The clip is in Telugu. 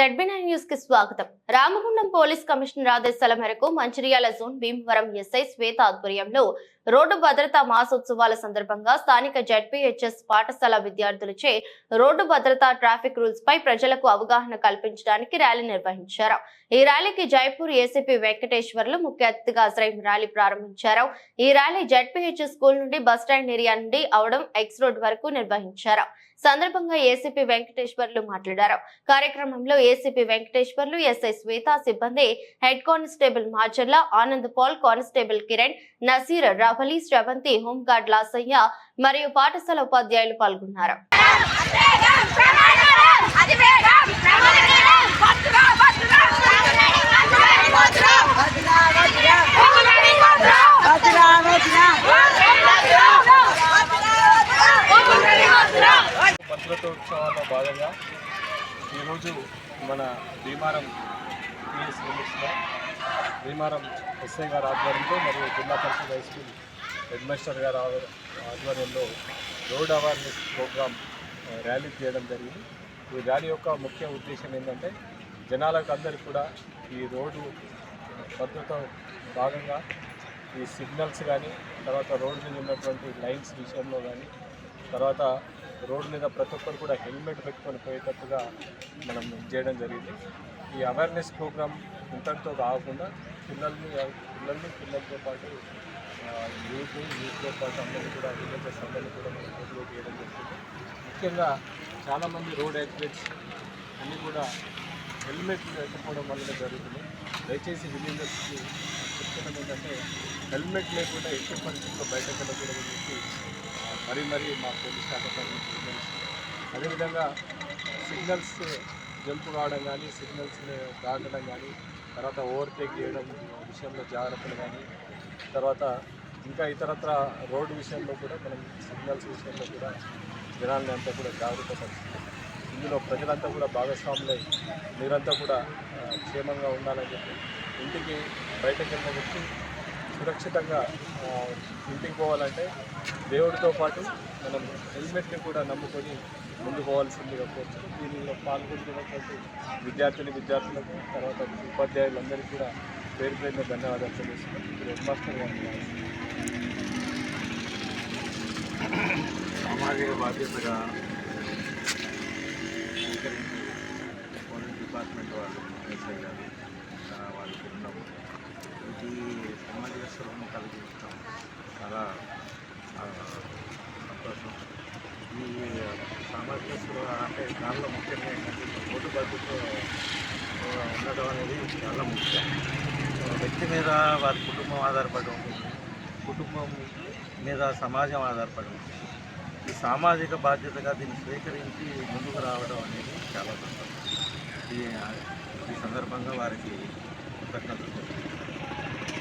జెడ్బీ నైన్ న్యూస్కి స్వాగతం. రామగుండం పోలీస్ కమిషనర్ ఆదేశాల మేరకు మంచిర్యాల జోన్ భీమవరం ఎస్ఐ శ్వేత ఆధ్వర్యంలో రోడ్డు భద్రతా మాసోత్సవాల సందర్భంగా స్థానిక జెడ్పీహెచ్ఎస్ పాఠశాల విద్యార్థులచే రోడ్డు భద్రతా ట్రాఫిక్ రూల్స్ పై ప్రజలకు అవగాహన కల్పించడానికి ర్యాలీ నిర్వహించారు. ఈ ర్యాలీకి జైపూర్ ఏసీపీ వెంకటేశ్వర్లు ముఖ్య అతిథిగా హాజరై ర్యాలీ ప్రారంభించారు. ఈ ర్యాలీ జెడ్పీహెచ్ఎస్ స్కూల్ నుండి బస్టాండ్ ఏరియా నుండి అవడం ఎక్స్ రోడ్ వరకు నిర్వహించారు. సందర్భంగా ఏసీపీ వెంకటేశ్వర్లు మాట్లాడారు. కార్యక్రమంలో ఏసీపీ వెంకటేశ్వర్లు ఎస్ఐ శ్వేత సిబ్బంది head constable Macharla Anand Paul constable Kiran Naseer Ravali Sravanthi home guard Lasaiah మరియు పాఠశాల ఉపాధ్యాయులు పాల్గొన్నారు. భద్రతోత్సవాల్లో భాగంగా ఈరోజు మన భీమారం పిఎస్ లిమిట్స్లో భీమారం ఎస్ఐ గారి ఆధ్వర్యంలో మరియు Zilla Parishad high school head master గారి ఆధ్వర్యంలో రోడ్ అవేర్నెస్ ప్రోగ్రామ్ ర్యాలీ చేయడం జరిగింది. ఈ ర్యాలీ యొక్క ముఖ్య ఉద్దేశం ఏంటంటే జనాలకు అందరికీ కూడా ఈ రోడ్డు భద్రత భాగంగా ఈ సిగ్నల్స్ కానీ తర్వాత రోడ్డు మీద ఉన్నటువంటి లైన్స్ విషయంలో కానీ తర్వాత రోడ్డు మీద ప్రతి ఒక్కరు కూడా హెల్మెట్ పెట్టుకొని పోయేటట్టుగా మనం చేయడం జరిగింది. ఈ అవేర్నెస్ ప్రోగ్రామ్ ఇంతటితో కాకుండా పిల్లల్ని పిల్లల్ని పిల్లలతో పాటు యూత్ యూత్తో పాటు అందరినీ కూడా విలేజెస్ అందరినీ కూడా మనం రోడ్లో చేయడం జరుగుతుంది ముఖ్యంగా చాలామంది రోడ్ యాక్సిడెంట్స్ అన్నీ కూడా హెల్మెట్ లేకపోవడం వల్ల జరుగుతుంది. దయచేసి విలేజెస్కి చెప్తున్నాం ఏంటంటే హెల్మెట్ లేకుండా ఎట్టి పరిస్థితుల్లో బయటకు వెళ్ళకూడదని చెప్పి మరీ మరీ మా పోలీస్ శాఖ అదేవిధంగా సిగ్నల్స్ జంప్ కావడం కానీ సిగ్నల్స్ని దాటడం కానీ తర్వాత ఓవర్టేక్ చేయడం విషయంలో జాగ్రత్తలు కానీ తర్వాత ఇంకా ఇతరత్ర రోడ్డు విషయంలో కూడా మనం సిగ్నల్స్ విషయంలో కూడా జనాల్ని అంతా కూడా జాగ్రత్త పరుస్తుంది ఇందులో ప్రజలంతా కూడా భాగస్వాములై మీరంతా కూడా క్షేమంగా ఉండాలని చెప్పి ఇంటికి బయటకు వెళ్ళిన సురక్షితంగా ఇంటికి పోవాలంటే దేవుడితో పాటు మనం హెల్మెట్ని కూడా నమ్ముకొని ముందు పోవాల్సిందిగా కోరుచు దీనిలో పాల్గొంటున్నటువంటి విద్యార్థులు విద్యార్థులకు తర్వాత ఉపాధ్యాయులందరికీ కూడా పేరు పేరున ధన్యవాదాలు తెలుస్తున్నాం ఇప్పుడు హెడ్ మాస్టర్ సామాజిక బాధ్యతగా స్వీకరించి డిపార్ట్మెంట్ వాళ్ళు ఎస్ఐ గారు ప్రతి సమాజ స్వరూపం కలిగించడం చాలా సంతోషం. ఈ సామాజిక స్పృహ అంటే దానిలో ముఖ్యంగా ఏంటంటే ఓటు బతుకు ఉండడం అనేది చాలా ముఖ్యం. వ్యక్తి మీద వారి కుటుంబం ఆధారపడి ఉంటుంది. కుటుంబం మీద సమాజం ఆధారపడి ఉంటుంది. ఈ సామాజిక బాధ్యతగా దీన్ని స్వీకరించి ముందుకు రావడం అనేది చాలా సంతోషం ఈ ఈ సందర్భంగా వారికి కృతజ్ఞతలు